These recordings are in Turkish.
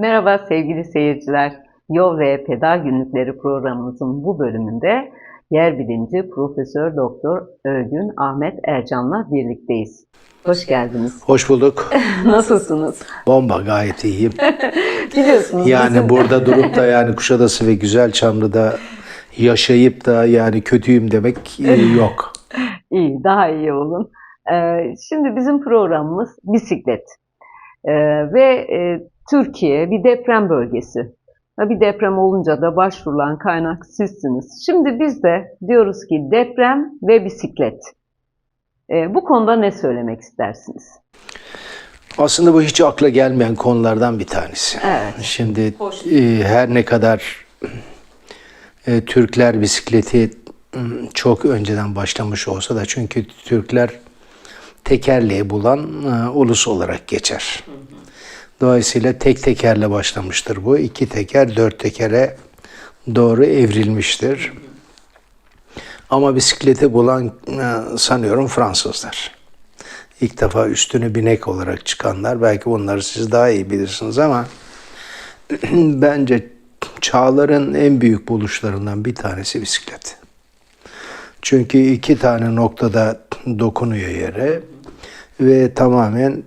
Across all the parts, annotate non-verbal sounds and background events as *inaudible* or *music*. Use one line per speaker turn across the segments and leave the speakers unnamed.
Merhaba sevgili seyirciler. Yol ve Pedal Günlükleri programımızın bu bölümünde yer bilimci Profesör Doktor Örgün Ahmet Ercan'la birlikteyiz. Hoş geldiniz.
Hoş bulduk. *laughs*
Nasılsınız?
Bomba gayet iyiyim. *laughs*
Biliyorsunuz
Yani
bizim-
burada durup da yani Kuşadası ve Güzelçamlı'da yaşayıp da yani kötüyüm demek e, *laughs* yok.
İyi, daha iyi olun. Ee, şimdi bizim programımız bisiklet. Ee, ve e, Türkiye bir deprem bölgesi. Ha, Bir deprem olunca da başvurulan kaynak sizsiniz. Şimdi biz de diyoruz ki deprem ve bisiklet. Ee, bu konuda ne söylemek istersiniz?
Aslında bu hiç akla gelmeyen konulardan bir tanesi.
Evet.
Şimdi e, her ne kadar e, Türkler bisikleti m, çok önceden başlamış olsa da çünkü Türkler tekerleği bulan e, ulus olarak geçer. Dolayısıyla tek tekerle başlamıştır bu. İki teker, dört tekere doğru evrilmiştir. Ama bisikleti bulan e, sanıyorum Fransızlar. İlk defa üstüne binek olarak çıkanlar. Belki bunları siz daha iyi bilirsiniz ama *clears throat* bence çağların en büyük buluşlarından bir tanesi bisiklet. Çünkü iki tane noktada dokunuyor yere ve tamamen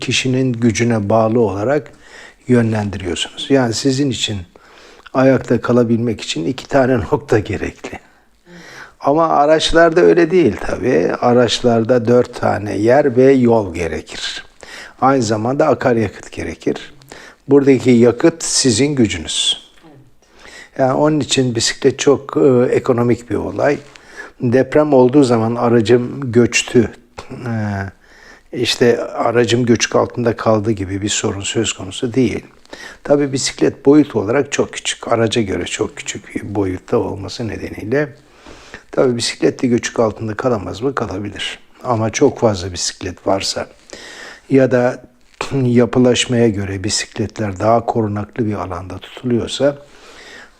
kişinin gücüne bağlı olarak yönlendiriyorsunuz. Yani sizin için ayakta kalabilmek için iki tane *laughs* nokta gerekli. Ama araçlarda öyle değil tabii. Araçlarda dört tane yer ve yol gerekir. Aynı zamanda akaryakıt gerekir. Buradaki yakıt sizin gücünüz. Yani onun için bisiklet çok e, ekonomik bir olay. Deprem olduğu zaman aracım göçtü. E, işte aracım göçük altında kaldı gibi bir sorun söz konusu değil. Tabii bisiklet boyut olarak çok küçük. Araca göre çok küçük bir boyutta olması nedeniyle Tabii bisiklet de göçük altında kalamaz mı? Kalabilir. Ama çok fazla bisiklet varsa ya da *clears throat* yapılaşmaya göre bisikletler daha korunaklı bir alanda tutuluyorsa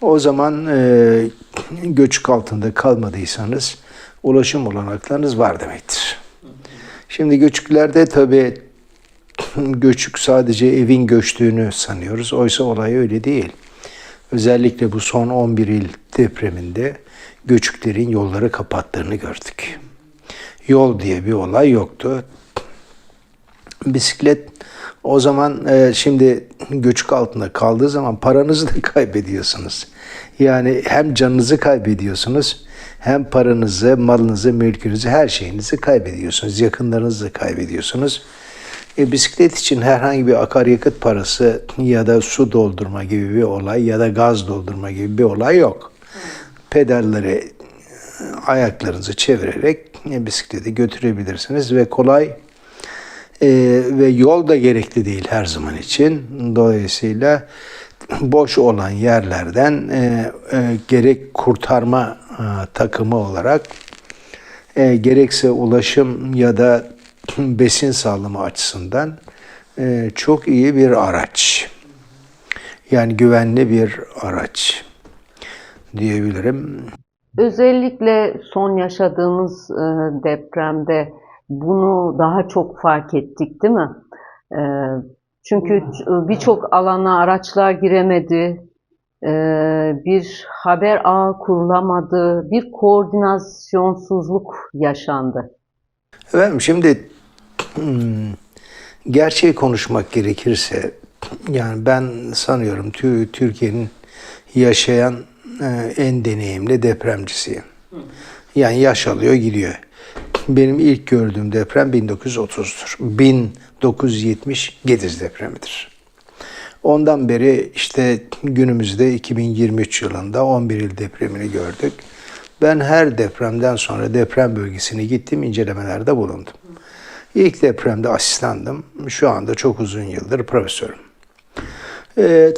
o zaman e, *clears throat* göçük altında kalmadıysanız ulaşım olanaklarınız var demektir. Şimdi göçüklerde tabii *clears throat* göçük sadece evin göçtüğünü sanıyoruz. Oysa olay öyle değil. Özellikle bu son 11 il depreminde göçüklerin yolları kapattığını gördük. Yol diye bir olay yoktu. Bisiklet o zaman e, şimdi göçük altında kaldığı zaman paranızı da *laughs* kaybediyorsunuz. Yani hem canınızı kaybediyorsunuz hem paranızı, malınızı, mülkünüzü, her şeyinizi kaybediyorsunuz. Yakınlarınızı kaybediyorsunuz. E, bisiklet için herhangi bir akaryakıt parası ya da su doldurma gibi bir olay ya da gaz doldurma gibi bir olay yok. Pedalları e, ayaklarınızı çevirerek e, bisikleti götürebilirsiniz ve kolay e, ve yol da gerekli değil her zaman için. Dolayısıyla boş olan yerlerden e, e, gerek kurtarma takımı olarak e, gerekse ulaşım ya da *clears throat* besin sağlama açısından e, çok iyi bir araç. Yani güvenli bir araç diyebilirim.
Özellikle son yaşadığımız e, depremde bunu daha çok fark ettik değil mi? E, çünkü birçok alana araçlar giremedi, e, bir haber ağı kurulamadı, bir koordinasyonsuzluk yaşandı.
Efendim şimdi hmm, gerçeği konuşmak gerekirse yani ben sanıyorum Tü- Türkiye'nin yaşayan e, en deneyimli depremcisiyim. Yani yaş alıyor gidiyor. Benim ilk gördüğüm deprem 1930'dur. 1970 Gediz depremidir. Ondan beri işte günümüzde 2023 yılında 11 il depremini gördük. Ben her depremden sonra deprem bölgesine gittim, incelemelerde bulundum. İlk depremde asistandım. Şu anda çok uzun yıldır profesörüm. Ee,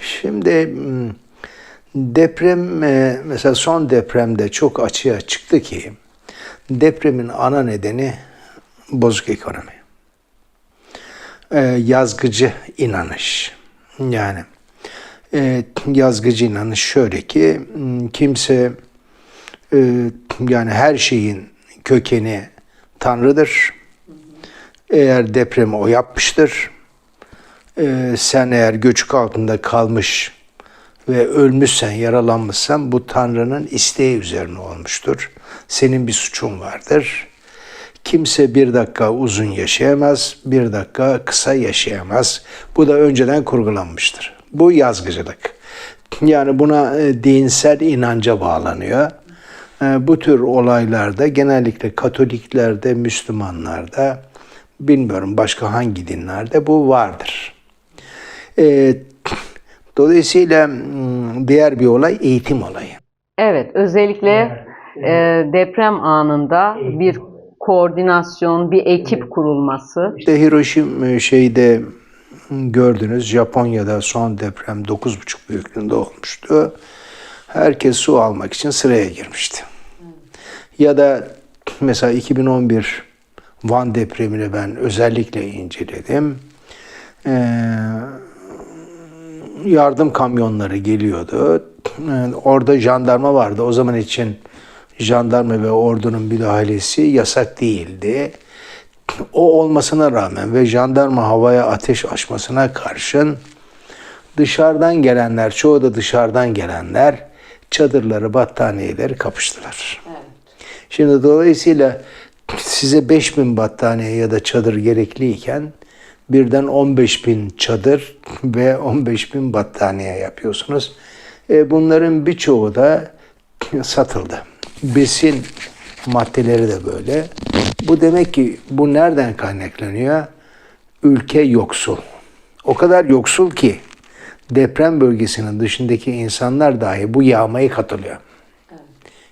şimdi hmm, deprem, e, mesela son depremde çok açığa çıktı ki depremin ana nedeni bozuk ekonomi. Ee, yazgıcı inanış. Yani e, yazgıcı inanış şöyle ki kimse e, yani her şeyin kökeni Tanrı'dır. Eğer depremi o yapmıştır, e, sen eğer göçük altında kalmış ve ölmüşsen, yaralanmışsan bu Tanrı'nın isteği üzerine olmuştur. Senin bir suçun vardır. Kimse bir dakika uzun yaşayamaz, bir dakika kısa yaşayamaz. Bu da önceden kurgulanmıştır. Bu yazgıcılık. Yani buna e, dinsel inanca bağlanıyor. E, Bu tür olaylarda genellikle Katoliklerde, Müslümanlarda, bilmiyorum başka hangi dinlerde bu vardır. E, Dolayısıyla mm, diğer bir olay eğitim olayı.
Evet, özellikle e, deprem anında bir koordinasyon, bir ekip kurulması.
İşte Hiroşima e, şeyde gördünüz Japonya'da son deprem 9,5 büyüklüğünde olmuştu. Herkes su almak için sıraya girmişti. Ya da mesela 2011 Van depremini ben özellikle inceledim. Ee, yardım kamyonları geliyordu. Ee, Orada jandarma vardı. O zaman için jandarma ve ordunun müdahalesi yasak değildi. O olmasına rağmen ve jandarma havaya ateş açmasına karşın dışarıdan gelenler, çoğu da dışarıdan gelenler çadırları, battaniyeleri kapıştılar. Şimdi dolayısıyla size 5000 battaniye ya da çadır gerekliyken birden 15 bin çadır ve 15 bin battaniye yapıyorsunuz. E, bunların birçoğu da satıldı. Besin maddeleri de böyle. Bu demek ki bu nereden kaynaklanıyor? Ülke yoksul. O kadar yoksul ki deprem bölgesinin dışındaki insanlar dahi bu yağmaya katılıyor.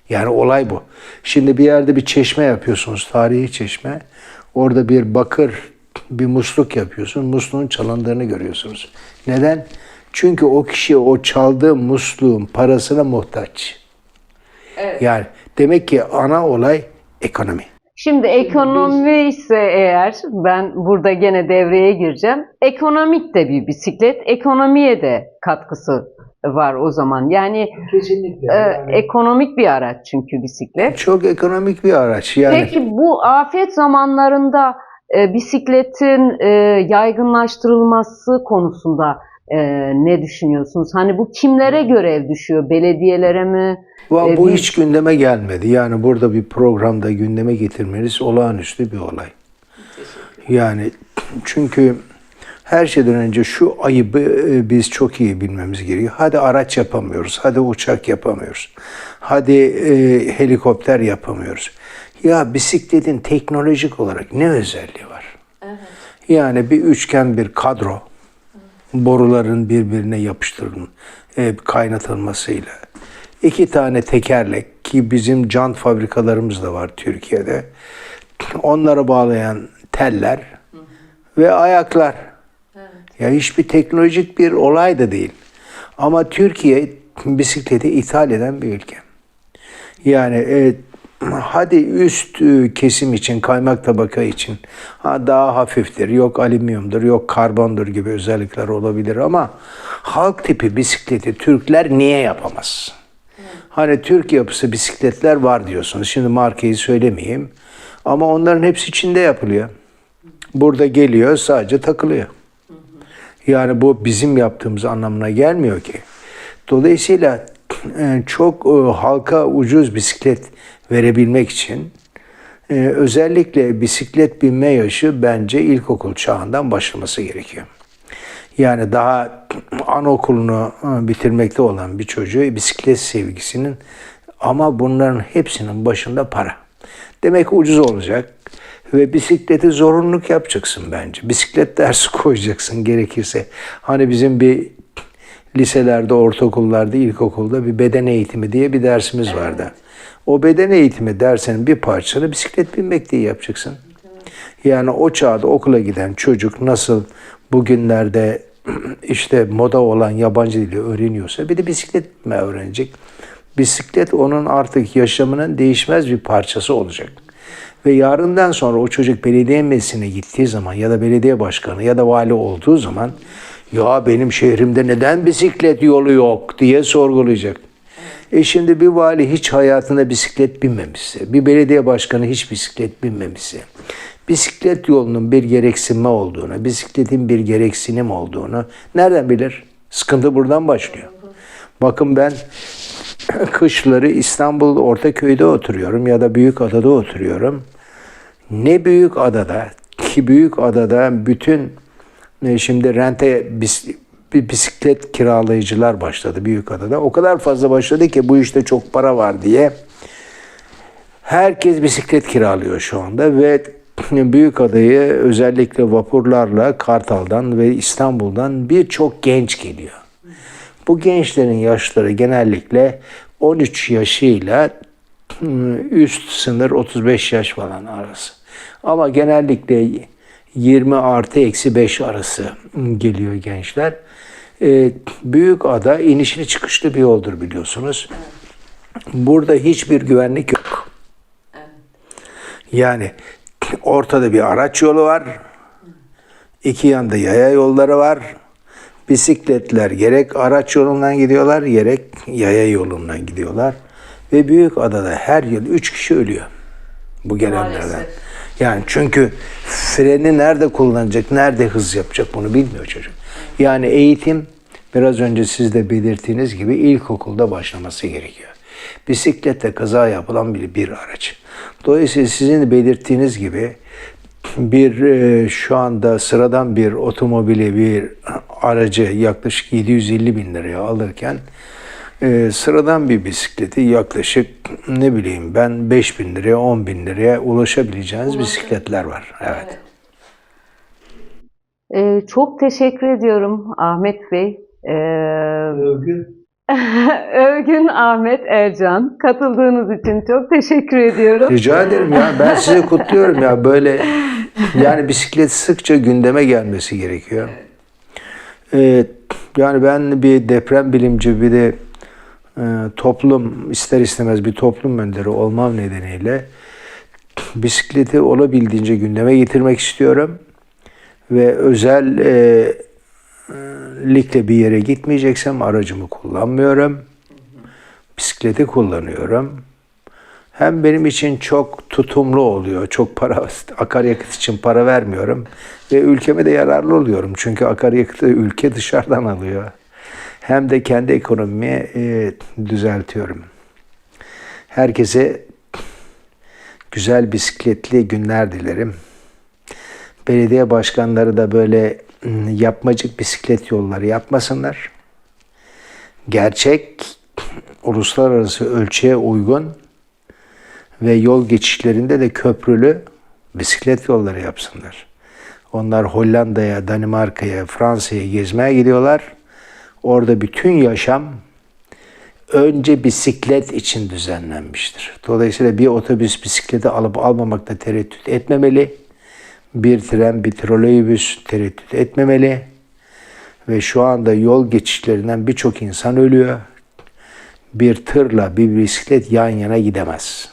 Yani olay bu. Şimdi bir yerde bir çeşme yapıyorsunuz, tarihi çeşme. Orada bir bakır, bir musluk yapıyorsun. Musluğun çalındığını görüyorsunuz. Neden? Çünkü o kişi o çaldığı musluğun parasına muhtaç. Yani demek ki ana olay ekonomi.
Şimdi ekonomi ise eğer ben burada gene devreye gireceğim. Ekonomik de bir bisiklet, ekonomiye de katkısı var o zaman. Yani
Kesinlikle.
e, ekonomik bir araç çünkü bisiklet.
Çok ekonomik bir araç. Yani
Peki bu afet zamanlarında e, bisikletin e, yaygınlaştırılması konusunda e, ne düşünüyorsunuz? Hani bu kimlere görev düşüyor? Belediyelere mi?
Va-
E,
bu
bir-
hiç gündeme gelmedi. Yani burada bir programda gündeme getirmeniz olağanüstü bir olay. Yani çünkü her şeyden önce şu ayıbı e, biz çok iyi bilmemiz gerekiyor. Hadi araç yapamıyoruz, hadi uçak yapamıyoruz, hadi e, helikopter yapamıyoruz. Ya bisikletin teknolojik olarak ne özelliği var? Yani bir üçgen bir kadro, boruların birbirine yapıştırın, e, kaynatılmasıyla. iki tane tekerlek ki bizim jant fabrikalarımız da var Türkiye'de. Onlara bağlayan teller ve ayaklar. Ya hiçbir teknolojik bir olay da değil. Ama Türkiye bisikleti ithal eden bir ülke. Yani e, hadi üst e, kesim için, kaymak tabaka için ha, daha hafiftir, yok alüminyumdur, yok karbondur gibi özellikler olabilir ama halk tipi bisikleti Türkler niye yapamaz? Hani Türk yapısı bisikletler var diyorsunuz. Şimdi markayı söylemeyeyim. Ama onların hepsi Çin'de yapılıyor. Burada geliyor sadece takılıyor. Yani bu bizim yaptığımız anlamına gelmiyor ki. Dolayısıyla e, çok e, halka ucuz bisiklet verebilmek için e, özellikle bisiklet binme yaşı bence ilkokul çağından başlaması gerekiyor. Yani daha *clears throat* anaokulunu e, bitirmekte olan bir çocuğu bisiklet sevgisinin ama bunların hepsinin başında para. Demek ucuz olacak ve bisikleti zorunluluk yapacaksın bence. Bisiklet dersi *laughs* koyacaksın gerekirse. Hani bizim bir liselerde, ortaokullarda, ilkokulda bir beden eğitimi diye bir dersimiz vardı. O beden eğitimi dersinin bir parçasını bisiklet binmek diye yapacaksın. Yani o çağda okula giden çocuk nasıl bugünlerde *clears throat* işte moda olan yabancı dili öğreniyorsa bir de bisiklet mi öğrenecek? Bisiklet onun artık yaşamının değişmez bir parçası olacak. Ve yarından sonra o çocuk belediye meclisine gittiği zaman ya da belediye başkanı ya da vali olduğu zaman ya benim şehrimde neden bisiklet yolu yok diye sorgulayacak. E şimdi bir vali hiç hayatında bisiklet binmemişse, bir belediye başkanı hiç bisiklet binmemişse, bisiklet yolunun bir gereksinme olduğunu, bisikletin bir gereksinim olduğunu nereden bilir? Sıkıntı buradan başlıyor. Bakın ben *clears throat* kışları İstanbul Ortaköy'de oturuyorum ya da Büyükada'da oturuyorum. Ne büyük adada ki büyük adada bütün şimdi rente bis- bisiklet kiralayıcılar başladı büyük adada. O kadar fazla başladı ki bu işte çok para var diye. Herkes bisiklet kiralıyor şu anda ve *clears throat* büyük adayı özellikle vapurlarla Kartal'dan ve İstanbul'dan birçok genç geliyor. Bu gençlerin yaşları genellikle 13 yaşıyla *clears throat* üst sınır 35 yaş falan arası. Ama genellikle 20 artı eksi 5 arası geliyor gençler. Ee, Büyük ada inişli çıkışlı bir yoldur biliyorsunuz. Burada hiçbir güvenlik yok. Yani ortada bir araç yolu var. İki yanda yaya yolları var. Bisikletler gerek araç yolundan gidiyorlar, gerek yaya yolundan gidiyorlar. Ve büyük adada her yıl üç kişi ölüyor bu gelenlerden.
Maalesef.
Yani çünkü freni nerede kullanacak, nerede hız yapacak bunu bilmiyor çocuk. Yani eğitim biraz önce siz de belirttiğiniz gibi ilkokulda başlaması gerekiyor. Bisikletle kaza yapılan bir, bir araç. Dolayısıyla sizin belirttiğiniz gibi bir e, şu anda sıradan bir otomobili, bir aracı yaklaşık 750 bin liraya alırken e, sıradan bir bisikleti yaklaşık ne bileyim ben 5 bin liraya 10 bin liraya ulaşabileceğiniz bisikletler var. Evet.
Ee, çok teşekkür ediyorum Ahmet Bey. Ee, Övgün *laughs* Ahmet Ercan. Katıldığınız için çok teşekkür ediyorum.
Rica ederim ya ben sizi kutluyorum ya böyle yani bisiklet sıkça gündeme gelmesi gerekiyor. Ee, yani ben bir deprem bilimci bir de e, toplum ister istemez bir toplum önderi olmam nedeniyle bisikleti olabildiğince gündeme getirmek istiyorum ve özel e, bir yere gitmeyeceksem aracımı kullanmıyorum. Bisikleti kullanıyorum. Hem benim için çok tutumlu oluyor. Çok para akaryakıt için para vermiyorum ve ülkeme de yararlı oluyorum. Çünkü akaryakıtı ülke dışarıdan alıyor. Hem de kendi ekonomimi e, düzeltiyorum. Herkese güzel bisikletli günler dilerim. Belediye başkanları da böyle ım, yapmacık bisiklet yolları yapmasınlar. Gerçek uluslararası ölçüye uygun ve yol geçişlerinde de köprülü bisiklet yolları yapsınlar. Onlar Hollanda'ya, Danimarka'ya, Fransa'ya gezmeye gidiyorlar. Orada bütün yaşam önce bisiklet için düzenlenmiştir. Dolayısıyla bir otobüs bisikleti alıp almamakta tereddüt etmemeli. Bir tren, bir trolleybüs tereddüt etmemeli. Ve şu anda yol geçişlerinden birçok insan ölüyor. Bir tırla bir bisiklet yan yana gidemez.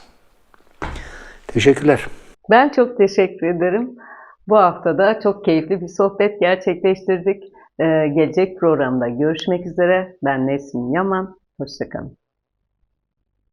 Teşekkürler.
Ben çok teşekkür ederim. Bu hafta da çok keyifli bir sohbet gerçekleştirdik. Ee, gelecek programda görüşmek üzere. Ben Nesrin Yaman. Hoşçakalın.